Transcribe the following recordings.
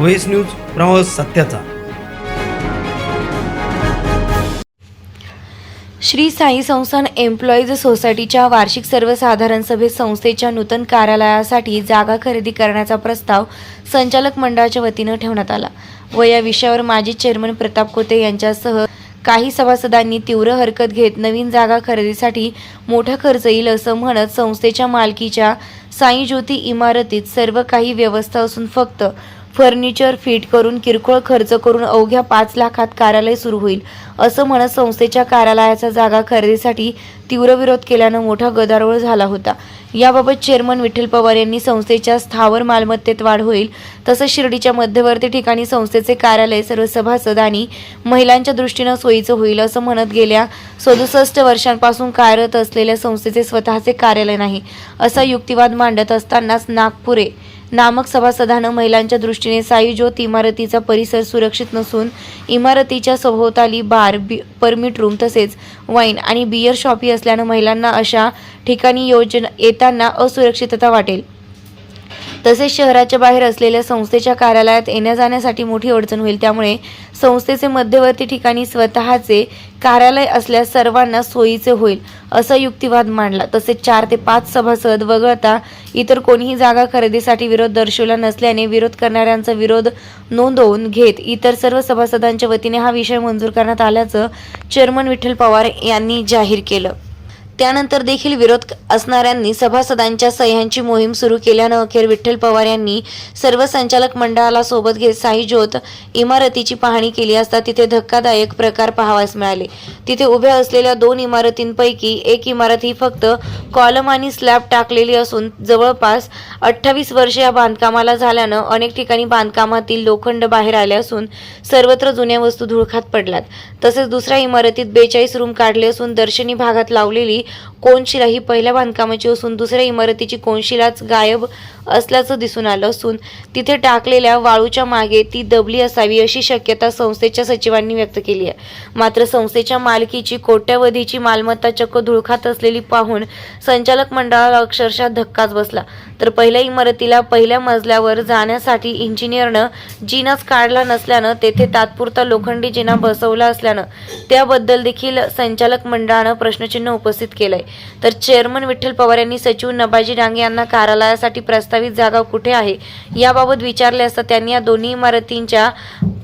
व्हेस news प्रवास सत्याचा. श्री साई संस्थान एम्प्लॉईज सोसायटीच्या वार्षिक सर्वसाधारण सभेत संस्थेच्या नूतन कार्यालयासाठी जागा खरेदी करण्याचा प्रस्ताव संचालक मंडळाच्या वतीनं ठेवण्यात आला. व या विषयावर माजी चेअरमन प्रताप कोते यांच्यासह काही सभासदांनी तीव्र हरकत घेत नवीन जागा खरेदीसाठी मोठा खर्च येईल असं म्हणत संस्थेच्या मालकीच्या साई ज्योती इमारतीत सर्व काही व्यवस्था असून फक्त फर्निचर फिट करून किरकोळ खर्च करून अवघ्या पाच लाखात कार्यालय सुरू होईल असं म्हणत संस्थेच्या कार्यालयाचा जागा खरेदीसाठी तीव्र विरोध केल्यानं मोठा गदारोळ झाला होता. याबाबत चेअरमन विठ्ठल पवार यांनी संस्थेच्या स्थावर मालमत्तेत वाढ होईल तसंच शिर्डीच्या मध्यवर्ती ठिकाणी संस्थेचे कार्यालय सर्व सभासद आणि महिलांच्या दृष्टीनं सोयीचं होईल असं म्हणत गेल्या सदुसष्ट वर्षांपासून कार्यरत असलेल्या संस्थेचे स्वतःचे कार्यालय नाही असा युक्तिवाद मांडत असतानाच नागपुरे नामक सभासदानं महिलांच्या दृष्टीने साई ज्योत इमारतीचा परिसर सुरक्षित नसून इमारतीच्या सभोवताली बार बी परमिट रूम तसेच वाईन आणि बियर शॉपी असल्यानं महिलांना अशा ठिकाणी योजना येताना असुरक्षितता वाटेल. तसेच शहराच्या बाहेर असलेल्या संस्थेच्या कार्यालयात येण्या जाण्यासाठी मोठी अडचण होईल. त्यामुळे संस्थेचे मध्यवर्ती ठिकाणी स्वतःचे कार्यालय असल्यास सर्वांना सोयीचे होईल असा युक्तिवाद मांडला. तसेच चार ते पाच सभासद वगळता इतर कोणीही जागा खरेदीसाठी विरोध दर्शवला नसल्याने विरोध करणाऱ्यांचा विरोध नोंदवून घेत इतर सर्व सभासदांच्या वतीने हा विषय मंजूर करण्यात आल्याचं चेअरमन विठ्ठल पवार यांनी जाहीर केलं. त्यानंतर देखील विरोध असणाऱ्यांनी सभासदांच्या सह्यांची मोहीम सुरू केल्यानं अखेर विठ्ठल पवार यांनी सर्व संचालक मंडळाला सोबत घेत साई ज्योत इमारतीची पाहणी केली असता तिथे धक्कादायक प्रकार पाहावास मिळाले. तिथे उभ्या असलेल्या दोन इमारतींपैकी एक इमारत ही फक्त कॉलम आणि स्लॅब टाकलेली असून जवळपास अठ्ठावीस वर्ष या बांधकामाला झाल्यानं अनेक ठिकाणी बांधकामातील लोखंड बाहेर आले असून सर्वत्र जुन्या वस्तू धुळखात पडल्यात. तसेच दुसऱ्या इमारतीत बेचाळीस रूम काढले असून दर्शनी भागात लावलेली कोनशिला ही पहिल्या बांधकामाची असून दुसऱ्या इमारतीची कोनशिलाच गायब असल्याचं दिसून आलं असून तिथे टाकलेल्या वाळूच्या मागे ती दबली असावी अशी शक्यता संस्थेच्या सचिवांनी व्यक्त केली आहे. मात्र संस्थेच्या मालकीची कोट्यवधीची मालमत्ता चक्क धुळखात असलेली पाहून संचालक मंडळाला अक्षरशः धक्काच बसला. तर पहिल्या इमारतीला पहिल्या मजल्यावर जाण्यासाठी इंजिनियरनं जिनाच काढला नसल्यानं तेथे तात्पुरता लोखंडी जिना बसवला असल्यानं त्याबद्दल देखील संचालक मंडळानं प्रश्नचिन्ह उपस्थित केलंय. तर चेअरमन विठ्ठल पवार यांनी सचिव नबाजी डांगे यांना कार्यालयासाठी प्रस्तावित जागा कुठे आहे याबाबत विचारले असता त्यांनी या दोन्ही इमारतींच्या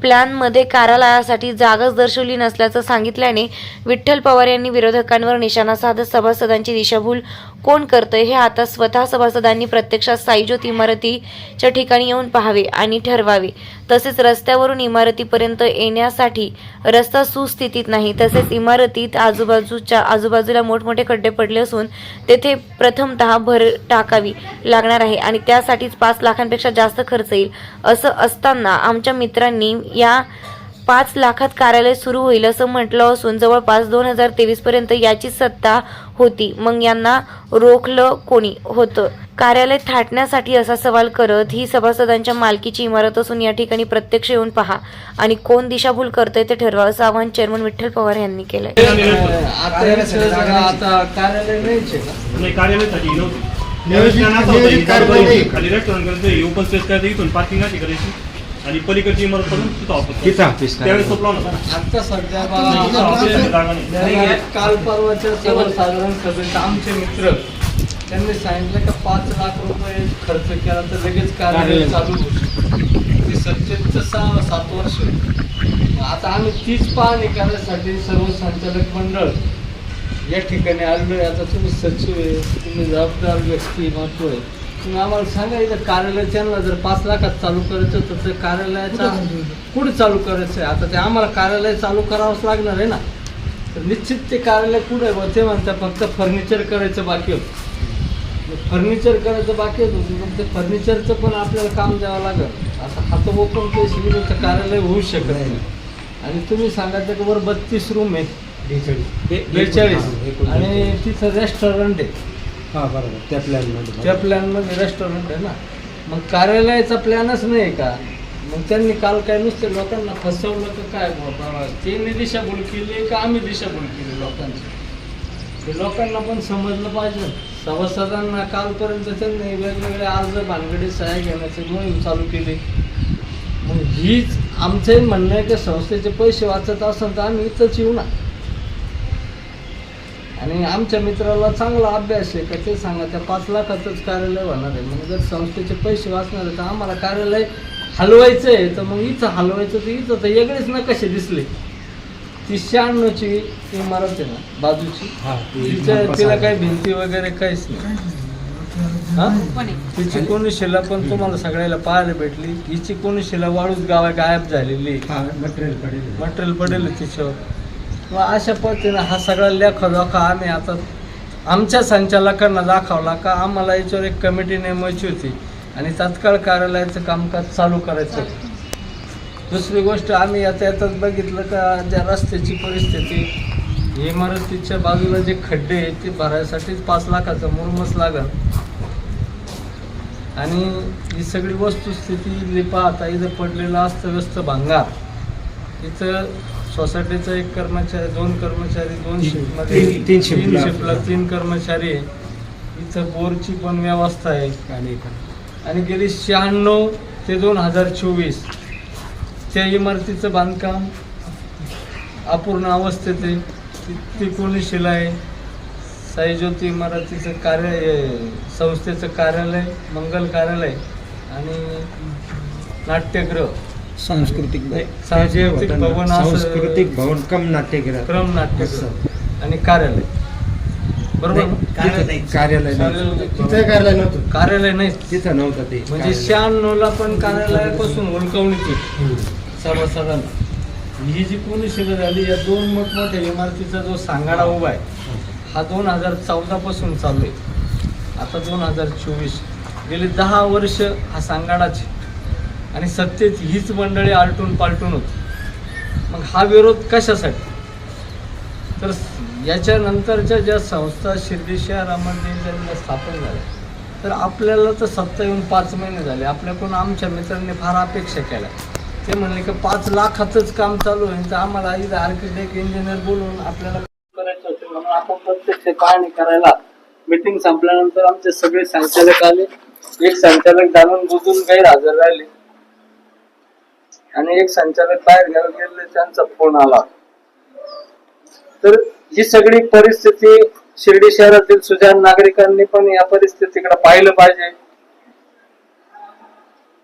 प्लॅनमध्ये कार्यालयासाठी जागाच दर्शवली नसल्याचं सांगितल्याने विठ्ठल पवार यांनी विरोधकांवर निशाणा साधत सभासदांची दिशाभूल कोण करतंय हे आता स्वतः सभासदांनी प्रत्यक्षात साईज्योत इमारतीच्या ठिकाणी येऊन पाहावे आणि ठरवावे. तसेच रस्त्यावरून इमारतीपर्यंत येण्यासाठी रस्ता सुस्थितीत नाही. तसेच इमारतीत आजूबाजूच्या आजूबाजूला मोठमोठे खड्डे पडले असून तेथे प्रथमतः भर टाकावी लागणार आहे आणि त्यासाठीच पाच लाखांपेक्षा जास्त खर्च येईल. असं असताना आमच्या मित्रांनी या पाच लाखात कार्यालय सुरू होईल असं म्हटलं असून जवळपास दोन हजार तेवीस पर्यंत याची सत्ता होती. मग यांना रोखलं कोणी? होतं. कार्यालय थाटण्यासाठी असा सवाल करत ही सभासदांच्या मालकीची इमारत असून या ठिकाणी प्रत्यक्ष येऊन पहा. आणि कोण दिशाभूल करतंय ते ठरवा असं आवाहन चेअरमन विठ्ठल पवार यांनी केलंय. आता याचं जरा आता कार्यालय आहे होता, ही आणि पलीकडची इमारत करून तिथं ऑफिस तिथं त्यावेळेस तो प्लॅन होता. आता सध्या नाही. काल परवाच्या सर्वसाधारण सभेत आमचे मित्र त्यांनी सांगितलं का पाच लाख रुपये खर्च केला तर लगेच कार्यालय चालू होईल. ते सहा सात वर्ष आता आम्ही तीच पाहणी करण्यासाठी सर्व संचालक मंडळ या ठिकाणी आलोय. आता तुम्ही सचिव आहे तुम्ही जबाबदार व्यक्ती महत्त्व आहे. तुम्ही आम्हाला सांगा इथं कार्यालय त्यांना जर पाच लाखात चालू करायचं तर ते कार्यालयाचा कुठे चालू करायचं आहे आता ते आम्हाला कार्यालय चालू करावंच लागणार आहे ना. तर निश्चित ते कार्यालय कुठे आहे ते म्हणतात फक्त फर्निचर करायचं बाकी होतं. फर्निचर करायचं बाकी होतं पण ते फर्निचरचं पण आपल्याला काम द्यावं लागेल. असं हात ओपन केलं तर कार्यालय होऊ शकत नाही. आणि तुम्ही सांगायचं की बरं बत्तीस रूम आहेत बेचाळीस. आणि तिथं रेस्टॉरंट आहे. हा बरोबर. त्या प्लॅनमध्ये त्या प्लॅनमध्ये रेस्टॉरंट आहे ना. मग कार्यालयाचा प्लॅनच नाही का? मग त्यांनी काल काय नुसते लोकांना फसवलं तर काय? बाबा त्यांनी दिशाभूल केली का आम्ही दिशाभूल केली लोकांची? ते लोकांना पण समजलं पाहिजे. सभासदांना कालपर्यंत त्यांनी वेगवेगळे अर्ज भानगडी सहाय्य घेण्याची मोहीम चालू केली. मग हीच आमचंही म्हणणं आहे की संस्थेचे पैसे वाचत असेल तर आम्ही इथंच येऊ ना. आणि आमच्या मित्राला चांगला अभ्यास आहे का ते सांगा. त्या पाच लाखाचंच कार्यालय होणार आहे. मग जर संस्थेचे पैसे वाचणार आहे तर आम्हाला कार्यालय हलवायचं आहे तर मग इथं हलवायचं तर इथं तर वेगळेच ना कसे दिसले. ती शहाण्णवची इमारत आहे ना बाजूची? हा तिच्या तिला. काही भिंती वगैरे काहीच नाही. हा? तिची कोणी शिला पण तुम्हाला सगळ्याला पाहायला भेटली. हिची कोणी शिला वाळूच गावा गायब झालेली. हा मटेरियल पडेल मटेरियल पडेल तिच्यावर. मग अशा पद्धतीनं हा सगळा लेख लोखा आम्ही आता आमच्या संचालकांना दाखवला का आम्हाला याच्यावर एक कमिटी नेमायची होती. आणि तत्काळ कार्यालयाचं कामकाज चालू करायचं दुसरी गोष्ट आम्ही आता यातच बघितलं का ज्या रस्त्याची परिस्थिती इमारतीच्या बाजूला जे खड्डे आहेत ते भरायसाठीच पाच लाखाचं मुरमस लागल. आणि ही सगळी वस्तुस्थिती इथली पाहता इथं पडलेलं अस्तव्यस्त भांगार. इथं सोसायटीचा एक कर्मचारी दोन कर्मचारी दोन तीन- शिफ्टमध्ये तीन- तीन शिफ्टला. शिफ्टला तीन कर्मचारी आहे. इथं बोरची पण व्यवस्था आहे. आणि आणि गेली शहाण्णव ते दोन हजार चोवीस. त्या इमारतीचं बांधकाम अपूर्ण अवस्थेत आहे. ती- ती कोणी शिलाय साईज्योती इमारतीचं कार्य हे, संस्थेचं कार्यालय मंगल कार्यालय आणि नाट्यगृह. सांस्कृतिक नाही, सांस्कृतिक भवन सांस्कृतिक भवन कम नाट्यगृह. क्रम नाट्यगृह आणि कार्यालय. बरोबर कार्यालय तिथं कार्यालय नव्हतं? कार्यालय नाही. तिथं नव्हतं ते म्हणजे कार्यालय. शहाण्णवला पण कार्यालयापासून हुलकावणीची सर्वसाधारण. ही जी कोणी शिबिर झाली या दोन मोठमोठ्या इमारतीचा जो सांगाडा उभा आहे हा दोन हजार चौदा पासून चालू आहे. आता दोन हजार चोवीस. गेली दहा वर्ष हा सांगाडाच आहे. आणि सत्तेत हीच मंडळी आलटून पालटून होती. मग हा विरोध कशासाठी? तर याच्यानंतरच्या ज्या संस्था शिर्डीशा शहरामध्ये स्थापन झाल्या. तर आपल्याला तर सत्ता येऊन पाच महिने झाले. आपल्याकडून आमच्या मित्रांनी फार अपेक्षा केल्या. ते म्हणले की पाच लाखाचंच काम चालू आहे. तर आम्हाला इथं आर्किटेक्ट इंजिनियर बोलून आपल्याला करायचं होतं. म्हणून आपण प्रत्यक्ष पाहणी करायला मिटिंग संपल्यानंतर आमचे सगळे संचालक आले. एक संचालक जाणून बुजून गैरहजर राहिले. आणि एक संचालक बाहेर गेला गेले त्यांचा फोन आला. तर ही सगळी परिस्थिती शिर्डी शहरातील सुजान नागरिकांनी पण या परिस्थितीकडे पाहिलं पाहिजे.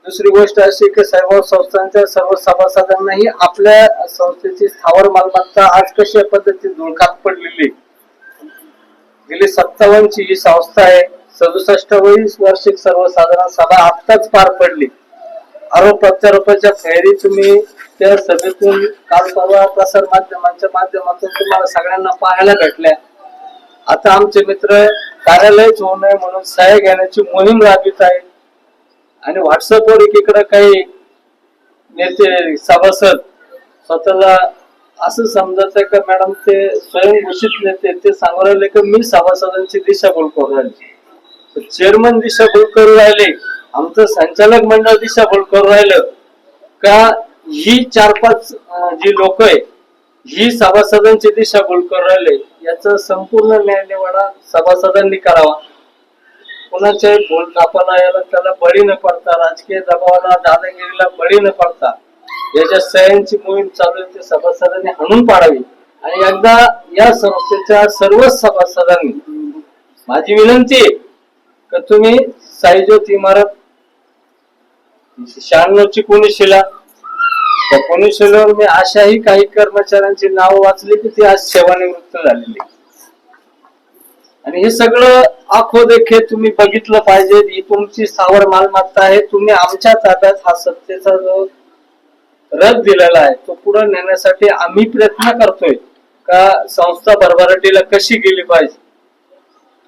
दुसरी गोष्ट अशी की सर्व संस्थांच्या सर्व सभासदांनाही आपल्या संस्थेची स्थावर मालमत्ता आज कशा पद्धती धुळकात पडलेली. गेली सत्तावन्नची ही संस्था आहे. सदुसष्टावी वार्षिक सर्वसाधारण सभा आत्ताच पार पडली. आरोप प्रत्यारोपाच्या फेरी तुम्ही त्या सभेतून काल परवा प्रसार माध्यमांच्या माध्यमातून तुम्हाला सगळ्यांना पाहायला भेटल्या. आता आमचे मित्र कार्यालयच होऊ नये म्हणून सह्या घेण्याची मोहीम राबवित आहे आणि व्हॉट्सअपवर एकीकडे काही नेते सभासद स्वतःला असं समजत आहे का मॅडम ते स्वयंघोषित नेते ते सांगू राहिले की मी सभासदांची दिशाभूल करू राहिले. चेअरमन दिशाभूल करू राहिले. आमचं संचालक मंडळ दिशाभूल करू राहिलं का ही चार पाच जी लोक आहे ही सभासदांची दिशाभूल करू राहिले याचा संपूर्ण न्यायनिवाडा सभासदांनी करावा. कुणाच्याही भूल कापाला याला त्याला बळी न पडता राजकीय दबावाला दादागिरीला बळी न पडता याच्या सह्यांची मोहीम चालू आहे सभासदांनी हाणून पाडावी. आणि एकदा या संस्थेच्या सर्वच सभासदांनी माझी विनंती आहे का तुम्ही साईज्योत इमारत शहाण्णव ची शिला? त्या कोणीशेलावर मी अशाही काही कर्मचाऱ्यांची नावं वाचली की ती आज सेवानिवृत्त झालेली. आणि हे सगळं आखो देखे तुम्ही बघितलं पाहिजे. ही तुमची सावर मालमत्ता आहे. तुम्ही आमच्या ताब्यात हा सत्तेचा जो रथ दिलेला आहे तो पुढे नेण्यासाठी आम्ही प्रयत्न करतोय. का संस्था भरभराटीला कशी गेली पाहिजे?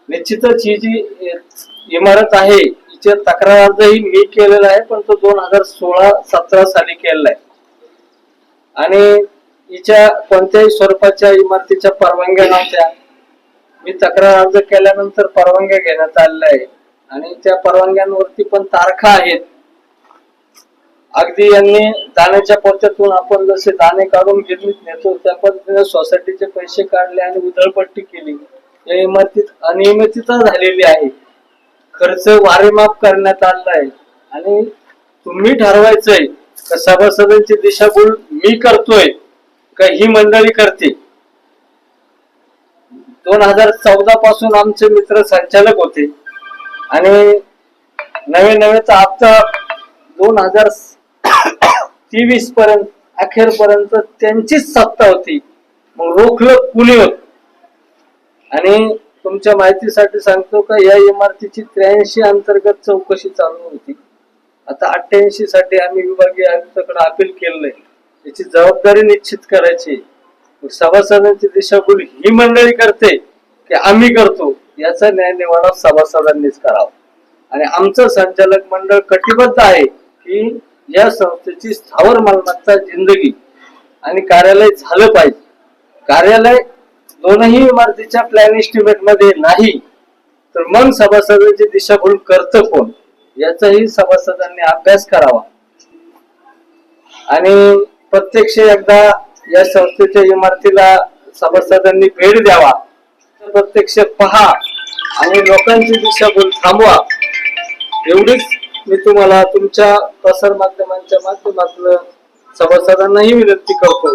निश्चितच ही जी इमारत आहे हिच्या तक्रार अर्जही मी केलेला आहे पण तो दोन हजार सोळा सतरा साली केलेला आहे. आणि हिच्या कोणत्याही स्वरूपाच्या इमारतीच्या परवानग्या नव्हत्या. मी तक्रार अर्ज केल्यानंतर परवानग्या घेण्यात आलेल्या आहे आणि त्या परवानग्यांवरती पण तारखा आहेत. अगदी यांनी दाण्याच्या पोत्यातून आपण जसे दाणे काढून गिरणीत नेतो त्या पद्धतीने सोसायटीचे पैसे काढले आणि उधळपट्टी केली. या इमारतीत अनियमितता झालेली आहे. खर्च वारेमाप करण्यात आलेला आहे. आणि तुम्ही ठरवायचंय का सभासदांची दिशाभूल मी करतोय का ही मंडळी करते? दोन हजार चौदा पासून आमचे मित्र संचालक होते. आणि नवे नवेचा हप्ता दोन हजार तेवीस पर्यंत अखेर पर्यंत त्यांचीच सत्ता होती. मग रोखलं कुणी होत? आणि तुमच्या माहितीसाठी सांगतो का या इमारतीची त्र्याऐंशी अंतर्गत चौकशी चालू होती. आता अठ्ठ्याऐंशी साठी आम्ही विभागीय आयुक्ताकडे अपील केलंय याची जबाबदारी निश्चित करायची सभासदांची दिशाभूल ही मंडळी करते की आम्ही करतो याचा न्याय निवाडा सभासदांनीच करावा. आणि आमचं संचालक मंडळ कटिबद्ध आहे की या संस्थेची स्थावर मालमत्ता जिंदगी आणि कार्यालय झालं पाहिजे. कार्यालय दोनही इमारतीच्या प्लॅन एस्टिमेटमध्ये नाही. तर मग सभासदांची दिशाभूल करतं कोण? याचाही सभासदांनी अभ्यास करावा. आणि प्रत्यक्ष एकदा या संस्थेच्या इमारतीला सभासदांनी भेट द्यावा. प्रत्यक्ष पहा आणि लोकांची दिशाभूल थांबवा. एवढीच मी तुम्हाला तुमच्या प्रसार माध्यमांच्या माध्यमातून सभासदांनाही विनंती करतो.